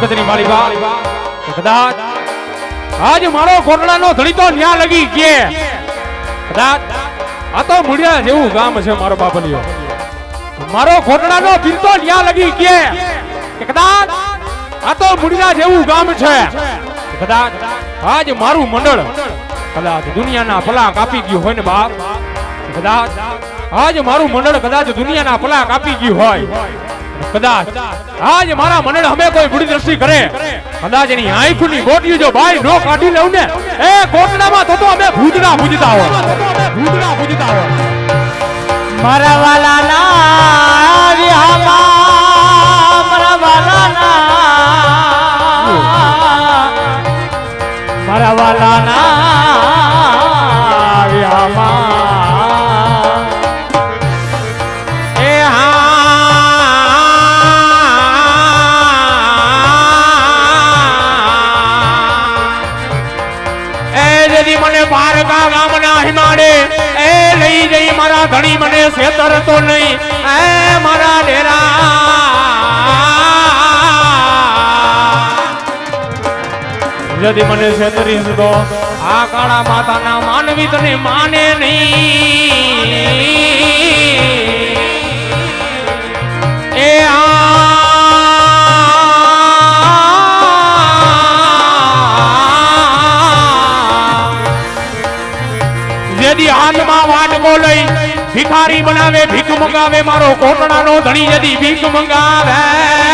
જગતની માલિકા કદાચ આજ મારો કોટડાનો ધણી તો ન્યા લગી કે કદાચ આ તો મુડિયા જેવું ગામ છે મારો બાપલિયો. મારો કોટડાનો પીર તો ન્યા લગી કે કદાચ આ તો મુડિયા જેવું ગામ છે. કદાચ આજ મારું મંડળ કદાચ દુનિયાના પલા કાપી ગયું હોય ને બાપ. કદાચ આજ મારું મંડળ કદાચ દુનિયાના પલા કાપી ગયું હોય. કદાચ આજ મારા મંડળ અમે કોઈ ગુડી દ્રષ્ટિ કરે. કદાચ એની આંખની ગોટી જો ભાઈ નો કાઢી લેવું ને, એ કોટડામાં તો તો અમે ભૂતના ભૂજતા હોય. ભૂતના ભૂજતા હોય. મારા વાલાના વિહામાં મારા વાલાના મારા વાલાના વિહામાં મને પારકા ગામના હિમાડે. એ લઈ જઈ મારા ધણી, મને શેતર તો નહીં. એ મારા ડેરા. જદી મને છેતરીશ તો આ કાળા માતાના માનવી તને માને નહીં. હાથમાં વાટકો લઈ ભિખારી બનાવે ભીખ મંગાવે મારો કોટડાનો ધણી જદી ભીખ મંગાવે.